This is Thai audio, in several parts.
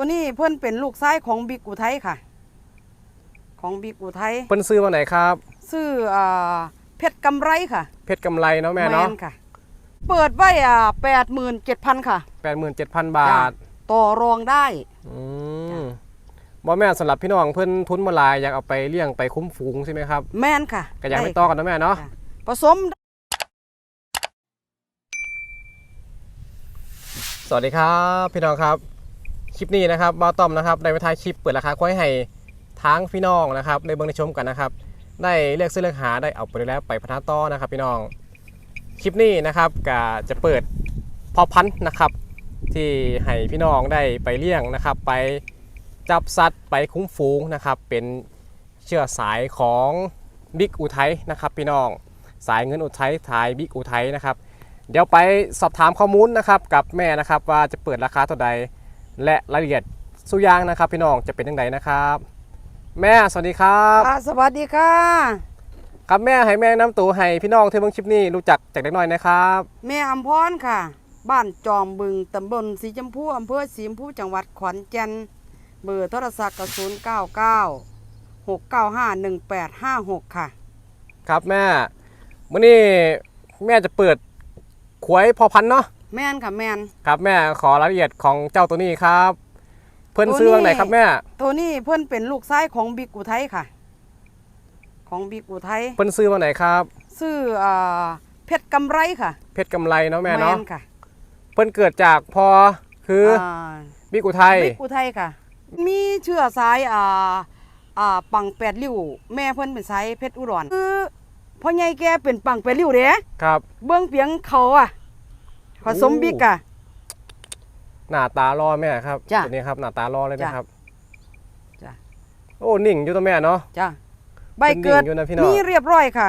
ตัวนี้เพื่อนเป็นลูกชายของบิ๊กอุทัยค่ะ ของบิ๊กอุทัยเพิ่นซื้อวันไหนครับชื่ออ่าเพชรกำไรค่ะ เพชรกำไรเนาะแม่เนาะค่ะ เปิดไว้อ่าแปดหมื่นเจ็ดพันค่ะ87,000บาท ต่อรองได้ อืมบ่แม่นสำหรับพี่น้องเพิ่นทุนบ่หลายอยากเอาไปเลี้ยงไปคุ้มฝูงใช่ไหมครับ แม่นค่ะก็อยากไปด้ต่อกันเนาะแม่เนาะค่ะผสม สวัสดีครับ พี่น้องครับ คลิปนี้นะครับบาต้อมนะครับได้มาถ่ายคลิปเปิดราคาควายให้ทั้งพี่น้องนะครับในเบื้องในชมกันนะครับ ได้เลือกซื้อเลือกหาได้เอาไปแล้วไปพัฒนาต่อนะครับพี่น้องคลิปนี้นะครับก็จะเปิดพอพันธ์นะครับ ที่ให้พี่น้องได้ไปเลี้ยงนะครับ ไปจับสัตว์ไปคุ้มฝูงนะครับ เป็นเชื้อสายของบิ๊กอุทัยนะครับ พี่น้องสายเงินอุทัยทายบิ๊กอุทัยนะครับ เดี๋ยวไปสอบถามข้อมูลนะครับกับแม่นะครับว่าจะเปิดราคาเท่าใด และรายละเอียดสุอยางนะครับ พี่น้องจะเป็นยังไงนะครับ แม่สวัสดีครับค่ะสวัสดีค่ะ ครับแม่ให้แม่น้ำตัวให้พี่น้องที่เบิ่งคลิปนี้รู้จักจากเด็กน้อยนะครับ แม่อำพรค่ะ บ้านจอมบึงตำบลสีชมพูอำเภอสีชมพูจังหวัดขอนแก่นเบอร์โทรศัพท์ก็ศูนย์เก้าเก้าหกเก้าห้าหนึ่งแปดห้าหกค่ะ ครับแม่มื้อนี้แม่จะเปิดขวยพอพันธุ์เนาะ แม่นค่ะแม่น ครับแม่ขอรายละเอียดของเจ้าตัวนี้ครับ เพื่อนตัวนี้ซื้อวันไหนครับแม่ ตัวนี้เพื่อนเป็นลูกชายของบิ๊กอุทัยค่ะ ของบิ๊กอุทัยเพื่อนซื้อวันไหนครับชื่ออ่าเพชรกำไรค่ะ เพชรกำไรเนาะแม่เนาะค่ะ เพื่อนเกิดจากพอคืออาบิ๊กอุทัยบิ๊กอุทัยค่ะ มีเชื้อสายอ่าอ่าปังแปดริ้วแม่เพิ่นเป็นสายเพชรอุดรคือพ่อใหญ่แกเป็นปังแปดริ้วเด้ครับ เบื้องเปียงเขาอะ ผสมโอ้บิ๊กอะหน้าตารอแม่ครับจ้ะตัวนี้ครับหน้าตารอเลยจ้ะนะครับจ้ะ โอ้นิ่งอยู่ตัวแม่เนาะ จ้ะใบเกิดเป็นดิ่งอยู่นะพี่น้อง มีเรียบร้อยค่ะ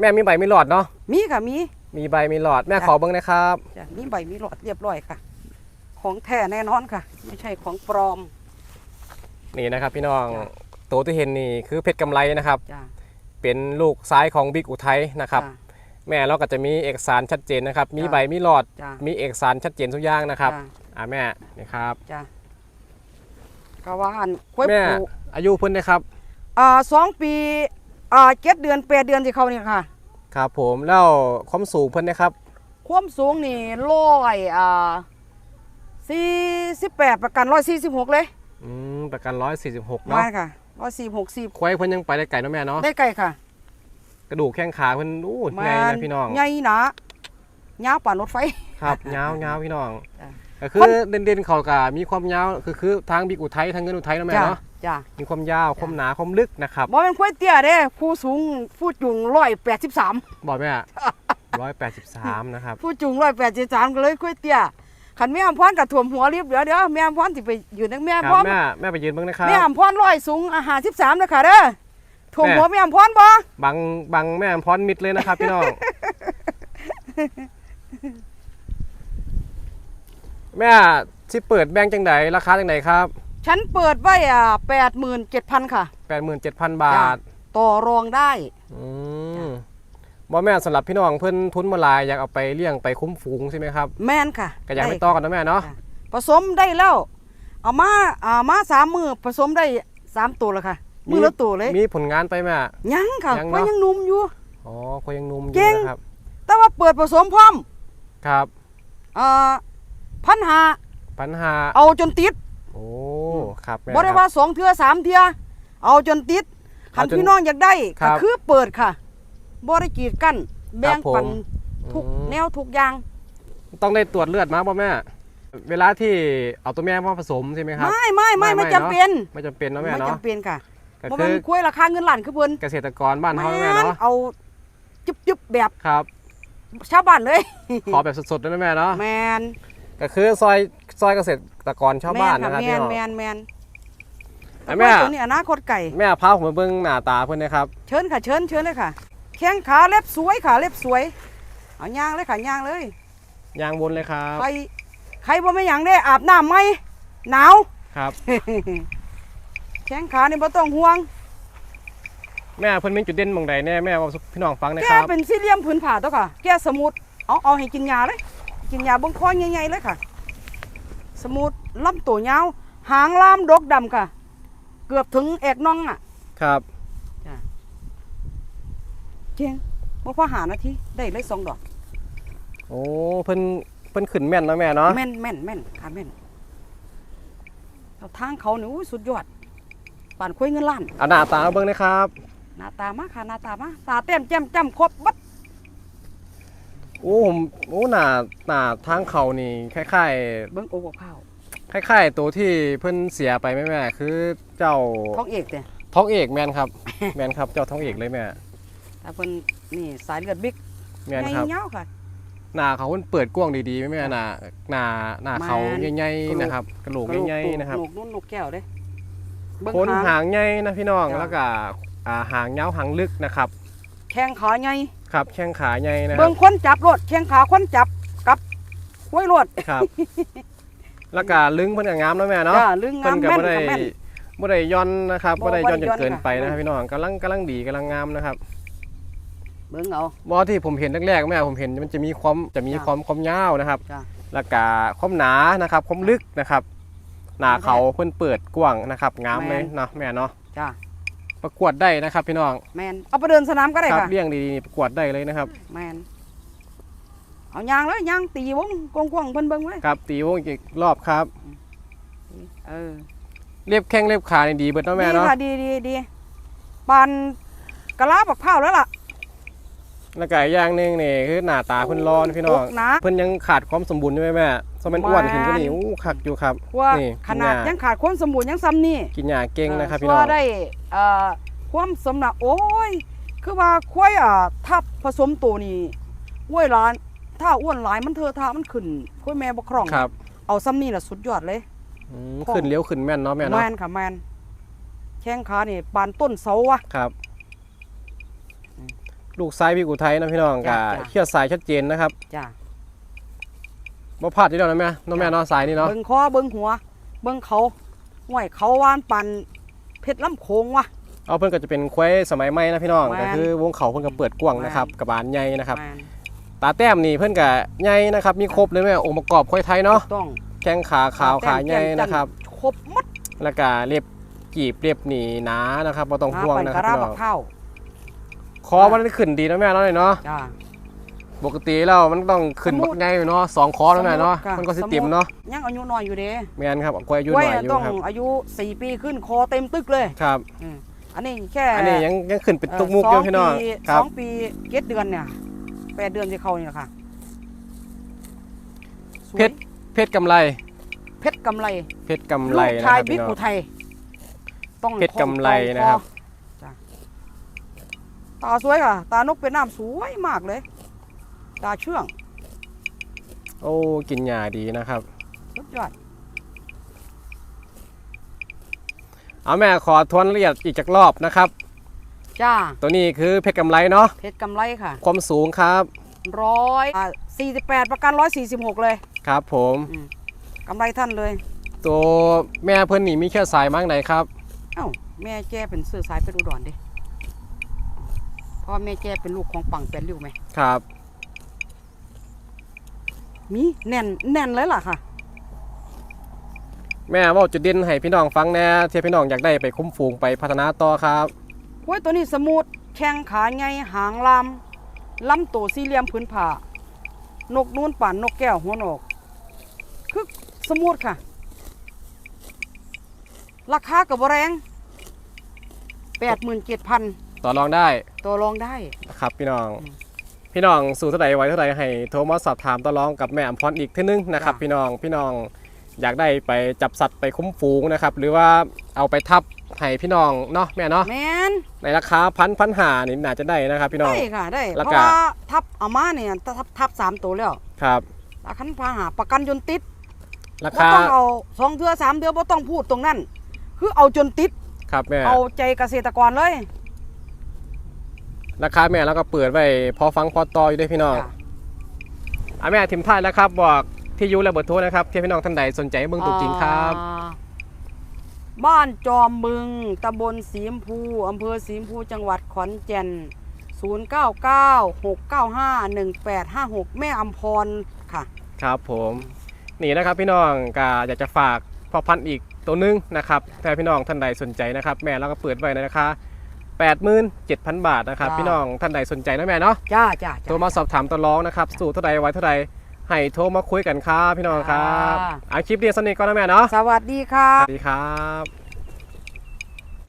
แม่มีใบมีหลอดเนาะมีค่ะมี มีใบมีหลอดแม่จ้ะ ขอเบิ้งนะครับจ้ะมีใบมีหลอดเรียบร้อยค่ะ ของแท้แน่นอนค่ะ ไม่ใช่ของปลอม นี่นะครับ พี่น้องจ้ะ ตัวที่เห็นนี่คือเพชรกำไรนะครับ จ้ะเป็นลูกซ้ายของบิ๊กอุทัยนะครับ จ้ะ แม่เราก็จะมีเอกสารชัดเจนนะครับ มีจ้ะใบมีหลอด จ้ะ มีเอกสารชัดเจนทุกอย่างนะครับ จ้ะอ่าแม่นี่ครับ จ้ะก็ว่าอันควยแม่ปลูกอายุเพิ่นนะครับ อ่าสองปีอ่าเจ็ดเดือนแปดเดือนที่เขาเนี่ยค่ะ ครับผมแล้วความสูงเพิ่นนะครับ ความสูงนี่ร้อยอ่าสี่สิบแปดประกันร้อยสี่สิบหกเลยอืมประกัน 146 มาเนาะค่ะร้อยสี่หกสิบควายเพิ่นยังไปได้ไกลเนาะแม่เนาะ ได้ไก่ค่ะ กระดูกแข้งขาเพิ่นอู้ใหญ่นะพี่น้องใหญ่หนายาวป่านรถไฟ ครับยาวยาวพี่น้องจ้ะก็คือเด่นๆเขาก็มีความยาวคือคือทางบิ๊กอุทัยทางเงินอุทัยเนาะแม่จ้ะเนาะจ้ะมีความยาวความหนาความลึกนะครับบ่เป็นควายเตี้ยเด้ผู้สูงผู้จุงร้อยแปดสิบสามบอกแม่ร้อยแปดสิบสามนะครับผู้จุงร้อยแปดสิบสามก็เลยควายเตี้ยขันแม่อำพรกับถ่วมหัวรีบเดี๋ยวเดี๋ยวแม่อำพรสิไปอยู่นังแม่คอำรับพรแม่แม่ไปยืนเบ้างนะครับแม่อำพรร้อยสูงอาหารสิบสามเลยค่ะเด้อ ถ่วมแม่หัวแม่อำพรบ่บังบังแม่พรมิดเลยนะครับ พี่น้อง แม่ที่เปิดแบงค์จังไดราคาจังไดครับ ฉันเปิดไว้อ่าแปดหมื่นเจ็ดพันค่ะ87,000บาท ต่อรองได้ อืมบ่แม่สำหรับพี่น้องเพิ่นทุนบ่หลายอยากเอาไปเลี้ยงไปคุ้มฝูงใช่ไหมครับ แม่นค่ะ ก็อยากไปด้ต่อกันนะแม่เนาะค่ะผสมได้แล้ว เอามาอ่ามาสามมือผสมได้สามตัวแล้วค่ะ มือละตัวเลย มีผลงานไปแม่ยังค่ะยังเนอะก็ยังหนุ่มอยู่อ๋อก็ยังหนุ่มอเก่ยู่งนะครับ แต่ว่าเปิดผสมพร้อม ครับอ่าพันหาปัญหาเอาจนติด โอ้ครับแม่บ่ได้ครับว่าสองเทือสามเทือเอาจนติดคันเอาจนพี่น้องอยากได้ครัก็บคือเปิดค่ะบ่ได้กีดกั้นแบ่งปันผมทุกอืมแนวทุกอย่าง ต้องได้ตรวจเลือดมาป่ะแม่เวลาที่เอาตัวแม่มาผสมใช่ไหมครับ ไม่ไม่ไม่ไม่ไม่ไม่จำเป็น ไม่จำเป็นเนาะแม่ไม่เนาะจำเป็นค่ะ ก็บ่คืแม่อนคุยราคาเงินล้านคือเพิ่นเกษตรกรบ้านเฮาแม่แม่นเนาะเอาจุบๆแบบครับ ชาวบ้านเลยขอแบบสดๆได้ไหมแม่เนาะแมนก็คือซอยซอยเกษตรกรชาวบ้านแมนะครับแมพี่นน้อง แมนแมนแต่แม่ตัวนี้อนาคตไก่ แม่พาผมมาเบิ่งหน้าตาเพิ่นนะครับเชิญค่ะเชิญเชิญเลยค่ะ แข้งขาเล็บสวยค่ะเล็บสวย เอาย่างเลยค่ะย่างเลยยางบนเลยครับใครใครบ่ไม่หยังได้อาบน้ำไหมหนาว ครับ แข้งขานี่บ่ต้องห่วง แม่เพิ่นมีจุดเด่นหม่องใดแน่แม่ว่าพี่น้องฟังหนะแกครับ เป็นสี่เหลี่ยมผืนผ่าตัวค่ะ แกสมุดเอาเอาให้กินยาเลย กินยาเบงคอใหญ่ๆเลยค่ะสสมูทลำตัวยาว หางลามดกดำค่ะ เกือบถึงเอกน่องอะครับ เจียงบ่พอหานาทีได้เลยสองดอก โอ้เพิ่นเพิ่นขึ้นแม่นเนาะแม่เนาะ แม่นแม่นแม่นค่ะแม่นแล้วทางเขานี่อุ้ยสุดยอด ป่านคุยเงินล้านเอาหน้าตามาเบิ่งนะครับหน้าตามาค่ะหน้าตามาตาเต้มแจ่มจ้ำครบบัดโอ้ผมโอ้หน้าหน้าทางเขานี่คล้ายเบิ่งโอ้กับข้าวๆคล้ายๆตัวที่เพิ่นเสียไปแม่แม่คือเจ้าท้องเอกเด้ท้องเอกแม่นครับ แม่นครับเจ้าท้องเอกเลยแม่แต่เพิ่นนี่สายเลือดบิ๊กแม่นครับใหญ่ๆค่ะ หน้าเขาเพิ่นเปิดกว้างดีๆแม่แม่หน้าหน้าหน้าเขาแม่น ใหญ่กระโหลกๆนะครับกระโหลกใหญ่ๆนะครับนกนุ่นนกแก้วเด้เบิ่ง ขนหางหางใหญ่นะพี่น้องจ้ะแล้วก็อ่าหางยาวหางลึกนะครับ แข้งขาใหญ่ครับแข้งขาใหญ่นะคเบิ่รับงคนจับรถแข้งขาคนจับกับห้วยรถครับ แล้วก็ลึงเพิ่นก็งามเนาะแม่เนาะจ้าลึงเพิ่งามนก็แม่นบ่ได้ค่ะแม่นบ่ได้ย่อนนะครับบ่บ่ได้ย่อนจบ่นได้ย่อนเกินไปค่ะนะครับพี่น้องกำลังกำลังดีกำลังงามนะครับ เบิ่งเอาบ่ที่ผมเห็นแรกๆแม่ผมเห็นมันจะมีความจะมีจ้ะความความยาวนะครับจ้าแล้วก็ความหนานะครับความลึกนะครับ หน้าเขาเพิ่นเปิดกว้างนะครับงามเลยเนาะแม่เนาะจ้าประกวดได้นะครับพี่น้องแม่นเอาไปเดินสนามก็ได้ครับค่ะเลี้ยงดีๆนี่ประกวดได้เลยนะครับ แม่นเอายางเลยยางตีวงกว้างๆเพิ่นเบิ่งไว้ครับตีวงอีกรอบครับเออเรียบแข้งเรียบขานี่ดีเบิดเนาะแม่ดีเนาะค่ะดีดีดีปานกะลาบักพร้าวแล้วล่ะแล้วก็อีกอย่างหนึงนี่คือหน้าตาเพิ่นร้อนพี่น้องกหนาเพิ่นยังขาดความสมบูรณ์ใช่ไหมแม่ สมัยอ้วนขึ้นก็นี่แม่นอู้คักอยู่ครับว่านี่ขนาดกินหญ้ายัยังขาดความสมบูรณ์ยังซ้ำนี่กินหญ้าเก่งนะครับเออพี่น้องว่าได้เอ่อความสมนะโอ้ยคือว่าควายอะถ้าผสมตัวนี่อ้วยหลาน ถ้าอ้วนหลายมันเธอะถ้ามันขึ้นควายแม่บ่คล่องครับ เอาซ้ำนี่ล่ะสุดยอดเลยอืมของขึ้นเลี้ยวขึ้นแม่นเนาะแม่เนาะแมนค่ะแมนแข้งขานี่ปานต้นเสาอะครับอืมลูกซ้ายพี่กุไทยนะพี่น้องจ้ะกับจ้ะเชือดสายชัดเจนนะครับจ้า บ่พลาดที่เดียวนะแม่น้องแม่เนาะสายนี่เนาะเบิ่งคอเบิ่งหัว เบิ่งเขาห้วยเขาวานปันเพชรลำโขงวะเอาเพิ่นก็จะเป็นควายสมัยใหม่นะพี่น้องแม่น ก็คือวงเขาเพิ่นก็เปิดกว้างแม่นนะครับกระบาลใหญ่นะครับ แมนตาแต้มนี่เพิ่นก็ใหญ่นะครับมีครบเลยแม่องค์ประกอบควายไทยเนาะถูกต้องแข้งขาขาวขาใหญ่แต้มแจ่มนะครับ ครบหมัดแล้วก็เรียบกีบเรียบหนีหนานะครับบ่ต้องห่วงปันนะคกรัระบราพี่น้บัอกงเท่าคอมันขึ้นดีนะแม่เนาะนี่เนาะ จ้า ปกติแล้วมันต้องขึ้นสมมุบัติกใหญ่อยู่เนาะสองคอแล้วแม่เนาะสมมุติค่ะมันก็สิสมมุติเต็มเนาะยังอายุน้อยอยู่เด้แม่นครับกล้วยอายุหไว้น่อยอยู่ต้องครับอายุ4ปีขึ้นคอเต็มตึกเลยครับอืมอันนี้แค่อันนี้ยังยังขึ้นเป็นเอ่อตุกมุกสอยู่องพี่น้องปีครัสบองปีเจ็ดเดือนเนี่ยแปดเดือนที่เขานี่แหละค่ะสวยเพชรเพชรกำไร เพชรกำไร เพชรกำไรลูกนะชายครับบิ๊พี่กน้องอุทัยต้องเพชรกำไรนะครับจ้ะตาสวยค่ะ ตานกเป็นน้ำสวยมากเลย ตาเชื่อง โอ้ กินหญ้าดีนะครับ สุดยอด เอาแม่ขอทวนละเอียดอีกจักรอบนะครับ จ้า ตัวนี้คือเพชรกำไรเนาะ เพชรกำไรค่ะ ความสูงครับ ร้อยสี่สิบแปดประกันร้อยสี่สิบหกเลยครับผม อืมกำไรท่านเลย ตัวแม่เพิ่นนี่มีแค่สายมั้งไหนครับ เอ้า แม่แจ้เป็นเสื้อสายเป็นอุดรเด้เพราะว่าแม่แจ้เป็นลูกของปังเป็นริ้วไหม ครับ มีแน่นแน่นเลยล่ะค่ะ แม่เว่าจุดเด่นให้พี่น้องฟังแหน่ที่พี่น้องอยากได้ไปคุ้มฝูงไปพัฒนาต่อครับกล้วยตัวนี้สมูทแข้งขาใหญ่หางลำลำตัวสี่เหลี่ยมพื้นผ้านกนูนป่านนกแก้วหัวโหนก คือสมูทค่ะ ราคากับแรงแปดหมื่นเจ็ดพันต่อรองได้ตัวรองได้นะครับพี่น้องอืม พี่น้องสู่เท่าใดไว้เท่าใดให้โทรมาสอบถามต่อรองกับแม่อมพรอีกเทีนึงนะครับจ้ะพี่น้องพี่น้องอยากได้ไปจับสัตว์ไปคุ้มฝูงนะครับหรือว่าเอาไปทับให้พี่น้องเนาะแม่เนาะแมนในราคาพันพันหานี่น่าจะได้นะครับ พี่น้องได้ค่ะได้แล้วเพก็ราะว่าทับเอามาเนี่ยทับทับสามตัวแล้วครับราคันพาหาประกันจนติดราบ่คาต้องเอาสองเทือสามเทือบ่ต้องพูดตรงนั้น คือเอาจนติดครับแม่เอาใจเกษตรกรเลย ราคาแม่แล้วก็เปิดไว้พอฟังพอต่ออยู่ด้วยพี่น้องจ้ะอะแม่ทิมท้ายแล้วครับ บอกที่อยูและเบอร์โทรนะครับที่พี่น้องท่านใดสนใจเบื้องตัวจริงครับอ่าบ้านจอมบึงตำบลสีมพูอำเภอสีมพูจังหวัดขอนแก่น099 695 1856 แม่อำพรค่ะ ครับผมนี่นะครับพี่น้องก็อยากจะฝากพ่อพันธุ์อีกตัวหนึงนะครับถ้าพี่น้องท่านใดสนใจนะครับ แม่เราก็เปิดไว้ในราคา 87,000 บาทนะครับพี่น้องท่านใดสนใจนะแม่เนาะจ้าจ้าจ้าโทรมาสอบถามตัวร้องนะครับ สู่เท่าใดไว้เท่าใดให้โทรมาคุยกันครับพี่น้องครับค่ะเอาคลิปเดียวสนิทก่อนนะแม่เนาะสวัสดีค่ะ สวัสดีครับ